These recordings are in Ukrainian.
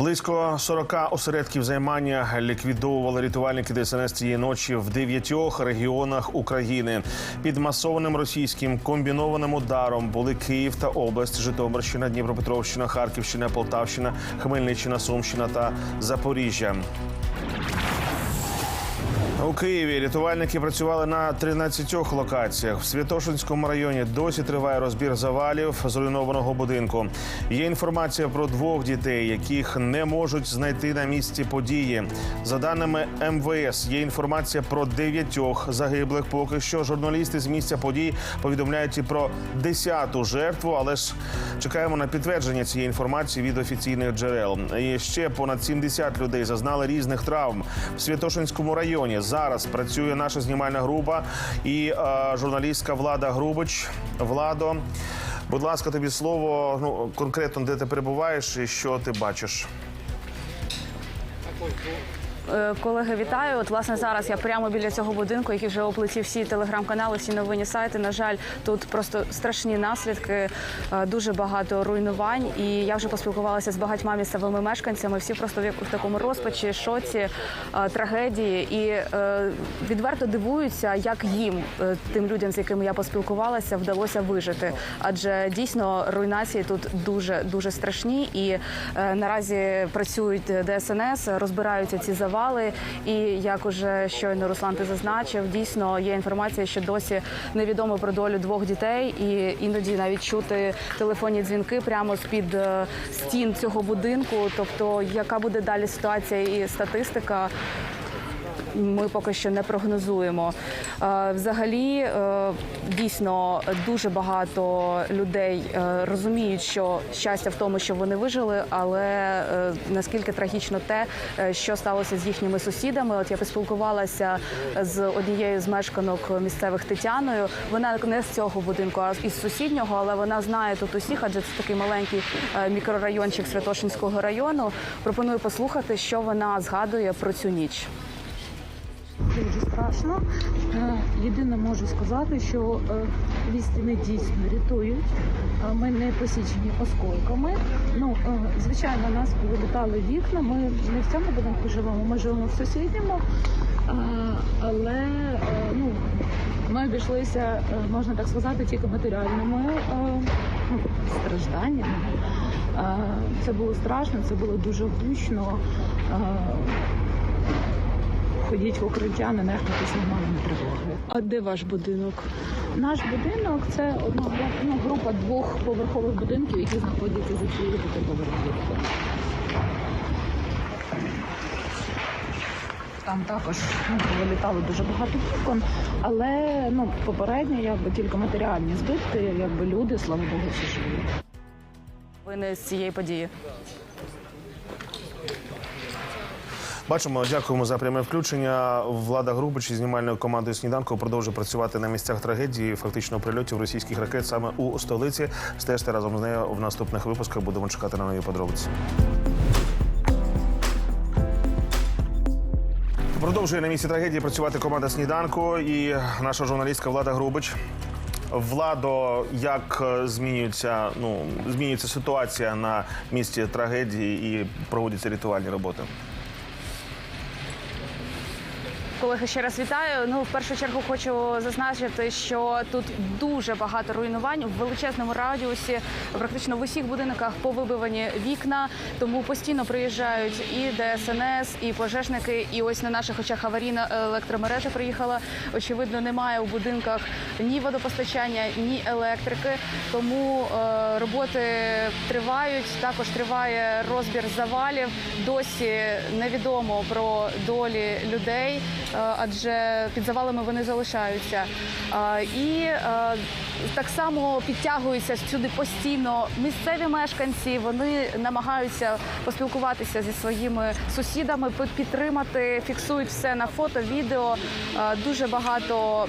Близько 40 осередків займання ліквідовували рятувальники ДСНС цієї ночі в дев'ятьох регіонах України. Під масованим російським комбінованим ударом були Київ та область, Житомирщина, Дніпропетровщина, Харківщина, Полтавщина, Хмельниччина, Сумщина та Запоріжжя. У Києві рятувальники працювали на 13 локаціях. В Святошинському районі досі триває розбір завалів зруйнованого будинку. Є інформація про двох дітей, яких не можуть знайти на місці події. За даними МВС, є інформація про дев'ятьох загиблих. Поки що журналісти з місця подій повідомляють і про десяту жертву, але ж чекаємо на підтвердження цієї інформації від офіційних джерел. І ще понад 70 людей зазнали різних травм в Святошинському районі. Зараз працює наша знімальна група і е, журналістка Влада Грубич. Владо, будь ласка, тобі слово. Ну конкретно де ти перебуваєш і що ти бачиш. Е, Колеги, вітаю. От власне зараз я прямо біля цього будинку, який вже оплетів всі телеграм-канали, всі новинні сайти. На жаль, тут просто страшні наслідки, е, дуже багато руйнувань. І я вже поспілкувалася з багатьма місцевими мешканцями. Всі просто в такому розпачі, шоці, е, трагедії, і відверто дивуються, як їм, тим людям, з якими я поспілкувалася, вдалося вижити. Адже дійсно руйнації тут дуже дуже страшні. І наразі працюють ДСНС, розбираються ці завали. І як уже щойно Руслан ти зазначив, дійсно є інформація, що досі невідомо про долю двох дітей, і іноді навіть чути телефонні дзвінки прямо з під стін цього будинку. Тобто, яка буде далі ситуація і статистика? Ми поки що не прогнозуємо. Е, Взагалі, е, дійсно дуже багато людей е, розуміють, що щастя в тому, що вони вижили, але наскільки трагічно те, що сталося з їхніми сусідами. От я поспілкувалася з однією з мешканок місцевих Тетяною. Вона не з цього будинку, а із сусіднього, але вона знає тут усіх, адже це такий маленький мікрорайончик Святошинського району. Пропоную послухати, що вона згадує про цю ніч. Дуже страшно. Е, Єдине можу сказати, що е, дві стіни дійсно рятують. Ми не посічені осколками. Ну, е, звичайно, нас повилітали вікна. Ми не в цьому будинку живемо, ми живемо в сусідньому. Але ну, ми обійшлися, можна так сказати, тільки матеріальними ну, стражданнями. Це було страшно, це було дуже гучно. Ходіть в укриття, не нехтувати сигналами тривоги. А де ваш будинок? Наш будинок це одна гру- ну, група двохповерхових будинків, які знаходяться за цією п'ятиповерхівкою. Там також ну, вилітало дуже багато вікон, але ну, попередньо якби тільки матеріальні збитки, якби люди, слава Богу, всі живі. Ви не з цієї події. Бачимо, дякуємо за пряме включення. Влада Грубич із знімальною командою сніданку продовжує працювати на місцях трагедії, фактично прильотів російських ракет саме у столиці. Стежте разом з нею в наступних випусках. Будемо чекати на нові подробиці. Продовжує на місці трагедії працювати команда сніданку і наша журналістка Влада Грубич. Владо, як е, змінюється, ну змінюється ситуація на місці трагедії і проводяться рятувальні роботи. Колеги, ще раз вітаю. Ну, в першу чергу хочу зазначити, що тут дуже багато руйнувань в величезному радіусі. Практично в усіх будинках повибивані вікна. Тому постійно приїжджають і ДСНС, і пожежники. І ось на наших очах аварійна електромережа приїхала. Очевидно, немає у будинках ні водопостачання, ні електрики. Тому е, роботи тривають. Також триває розбір завалів. Досі невідомо про долі людей, адже під завалами вони залишаються. Е, І е, так само підтягуються сюди постійно місцеві мешканці. Вони намагаються поспілкуватися зі своїми сусідами, підтримати, фіксують все на фото, відео. Е, Дуже багато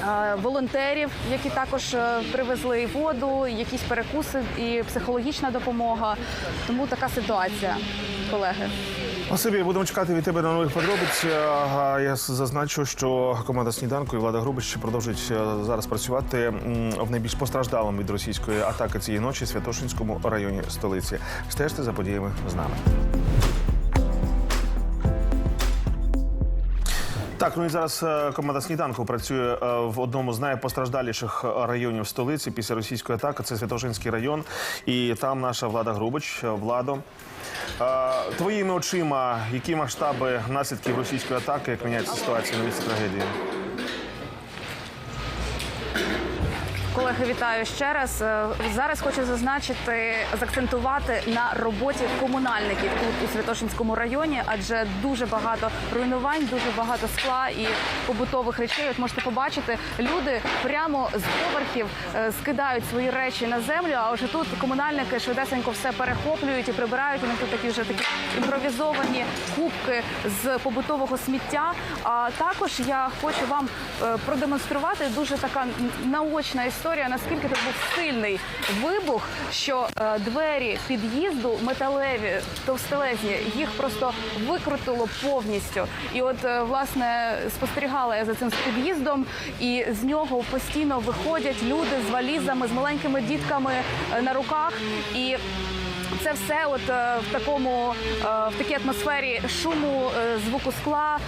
е, волонтерів, які також е, привезли воду, якісь перекуси і психологічна допомога. Тому така ситуація, колеги. Спасибі, будемо чекати від тебе на нових подробиць. А Я зазначу, що команда сніданку і влада Грубич продовжують е, зараз працювати в найбільш постраждалому від російської атаки цієї ночі Святошинському районі столиці. Стежте за подіями з нами. Так, ну і зараз е, команда сніданку працює е, в одному з найпостраждаліших районів столиці після російської атаки. Це Святошинський район, і там наша влада Грубич. Е, Владо, твоїми очима, які масштаби наслідків російської атаки, як міняється ситуація на місці трагедії? Колеги, вітаю ще раз. Е, Зараз хочу зазначити, заакцентувати на роботі комунальників тут у Святошинському районі, адже дуже багато руйнувань, дуже багато скла і побутових речей. От можете побачити, люди прямо з поверхів е, скидають свої речі на землю. А вже тут комунальники швидесенько все перехоплюють і прибирають. У них тут такі вже такі імпровізовані кубки з побутового сміття. А також я хочу вам е, продемонструвати дуже така наочна історія, наскільки тут був сильний вибух, що е, двері під'їзду металеві, товстелезні, їх просто викрутило повністю. І от е, власне спостерігала я за цим під'їздом, і з нього постійно виходять люди з валізами, з маленькими дітками е, на руках і. Це все от е, в такому е, в такій атмосфері шуму, е, звуку скла,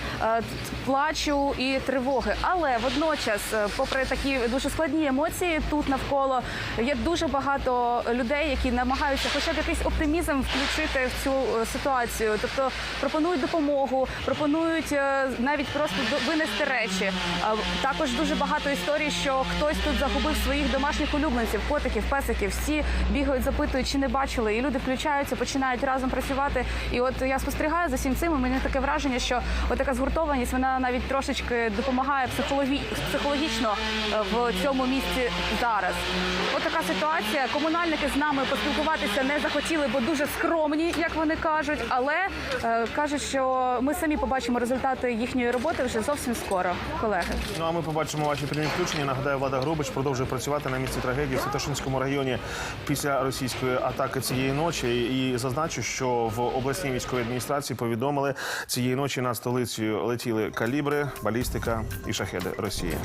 плачу і тривоги. Але водночас, попри такі дуже складні емоції, тут навколо є дуже багато людей, які намагаються хоча б якийсь оптимізм включити в цю ситуацію. Тобто пропонують допомогу, пропонують навіть просто винести речі. Також дуже багато історій, що хтось тут загубив своїх домашніх улюбленців, котиків, песиків. Всі бігають, запитують, чи не бачили, і люди включаються, починають разом працювати. І от я спостерігаю за всім цим. і Мені таке враження, що от така згуртованість вона навіть трошечки допомагає психологі... психологічно е, в цьому місці зараз. От така ситуація. Комунальники з нами поспілкуватися не захотіли, бо дуже скромні, як вони кажуть. Але е, кажуть, що ми самі побачимо результати їхньої роботи вже зовсім скоро, колеги. Ну а ми побачимо ваші прямі включення. Нагадаю, влада Грубич продовжує працювати на місці трагедії в Святошинському районі після російської атаки цієї ночі. І зазначу, що в обласній військовій адміністрації повідомили цієї ночі над столицею летіли калібри, балістика і шахеди Росії.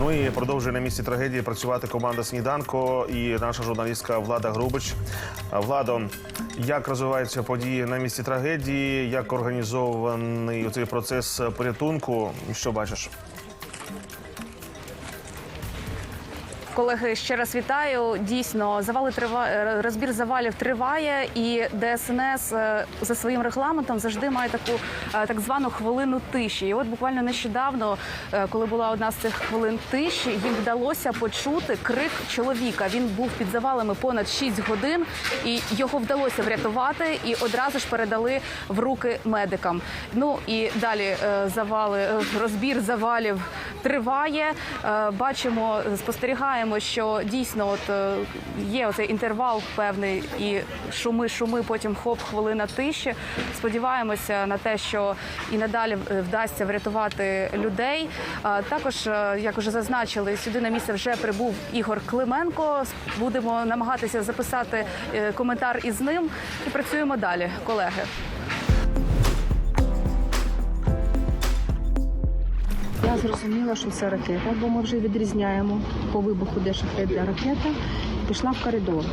Ну і продовжує на місці трагедії працювати команда сніданку і наша журналістка Влада Грубич. Владо, як розвиваються події на місці трагедії? Як організований цей процес порятунку? Що бачиш? Колеги, ще раз вітаю. Дійсно, завали трива... е, розбір завалів триває, і ДСНС е, за своїм регламентом завжди має таку е, так звану хвилину тиші. І от буквально нещодавно, коли була одна з цих хвилин тиші, їм вдалося почути крик чоловіка. Він був під завалами понад 6 годин, і його вдалося врятувати і одразу ж передали в руки медикам. Ну і далі завали, розбір завалів триває. Е, Бачимо, спостерігаємо, що дійсно от е, є оцей інтервал певний і шуми, шуми, потім хоп, хвилина тиші. Сподіваємося на те, що і надалі е, вдасться врятувати людей. Також, як вже зазначили, сюди на місце вже прибув Ігор Клименко. Будемо намагатися записати коментар із ним і працюємо далі, колеги. Я зрозуміла, що це ракета, бо ми вже відрізняємо по вибуху, де шахет, де ракета. Пішла в коридор.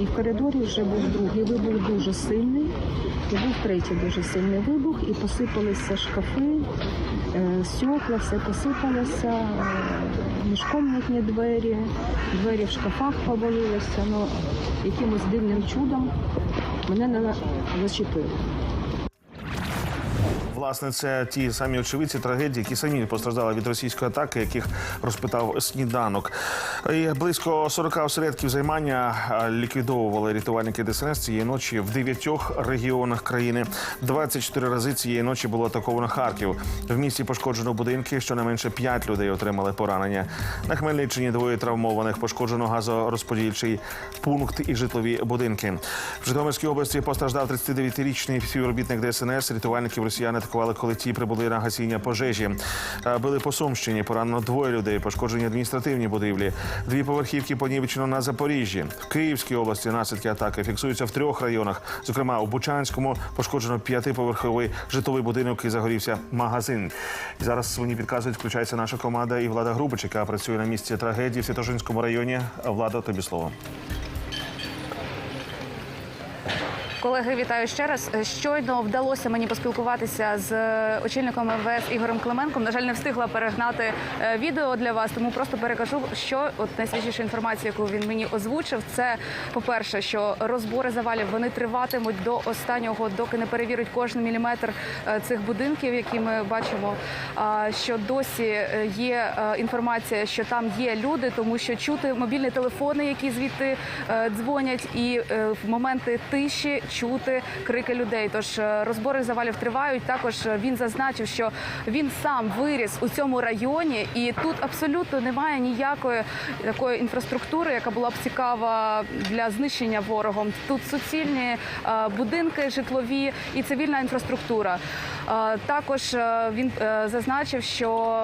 І в коридорі вже був другий вибух дуже сильний. І був третій дуже сильний вибух, і посипалися шкафи, е, стекла, все посипалося, е, міжкомнатні двері, двері в шкафах повалилися. Ну, якимось дивним чудом мене не зачепило. Власне, це ті самі очевидці трагедії, які самі постраждали від російської атаки, яких розпитав сніданок. І близько 40 осередків займання ліквідовували рятувальники ДСНС цієї ночі в дев'ятьох регіонах країни. 24 рази цієї ночі було атаковано Харків. В місті пошкоджено будинки. Щонайменше 5 людей отримали поранення. На Хмельниччині двоє травмованих пошкоджено газорозподільчий пункт і житлові будинки. В Житомирській області постраждав 39-річний співробітник ДСНС. Рятувальників росіяни атакували святкували, коли ті прибули на гасіння пожежі. Били по Сумщині, поранено двоє людей, пошкоджені адміністративні будівлі. Дві поверхівки понівечено на Запоріжжі. В Київській області наслідки атаки фіксуються в трьох районах. Зокрема, у Бучанському пошкоджено п'ятиповерховий житловий будинок і загорівся магазин. Зараз мені підказують, включається наша команда і влада Грубич, яка працює на місці трагедії в Святошинському районі. Влада, тобі слово. Колеги, вітаю ще раз. Щойно вдалося мені поспілкуватися з е, очільником МВС Ігорем Клименком. На жаль, не встигла перегнати е, відео для вас, тому просто перекажу, що от найсвіжіша інформація, яку він мені озвучив, це по-перше, що розбори завалів вони триватимуть до останнього, доки не перевірять кожен міліметр е, цих будинків, які ми бачимо. Що досі е, є е, інформація, що там є люди, тому що чути мобільні телефони, які звідти е, дзвонять, і е, в моменти тиші чути крики людей. Тож е, розбори завалів тривають. Також е, він зазначив, що він сам виріс у цьому районі, і тут абсолютно немає ніякої такої інфраструктури, яка була б цікава для знищення ворогом. Тут суцільні е, будинки житлові і цивільна інфраструктура. Також він зазначив, що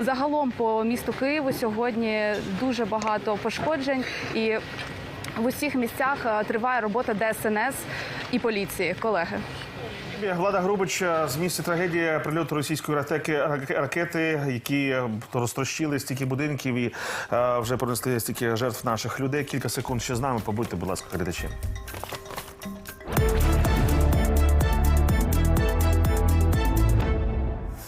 загалом по місту Києву сьогодні дуже багато пошкоджень і. В усіх місцях е, триває робота ДСНС і поліції, колеги. Влада Грубич е, з місця трагедії прильоту російської ракети, ракети, які е, розтрощили стільки будинків і е, вже принесли стільки жертв наших людей. Кілька секунд ще з нами. Побудьте, будь ласка, глядачі.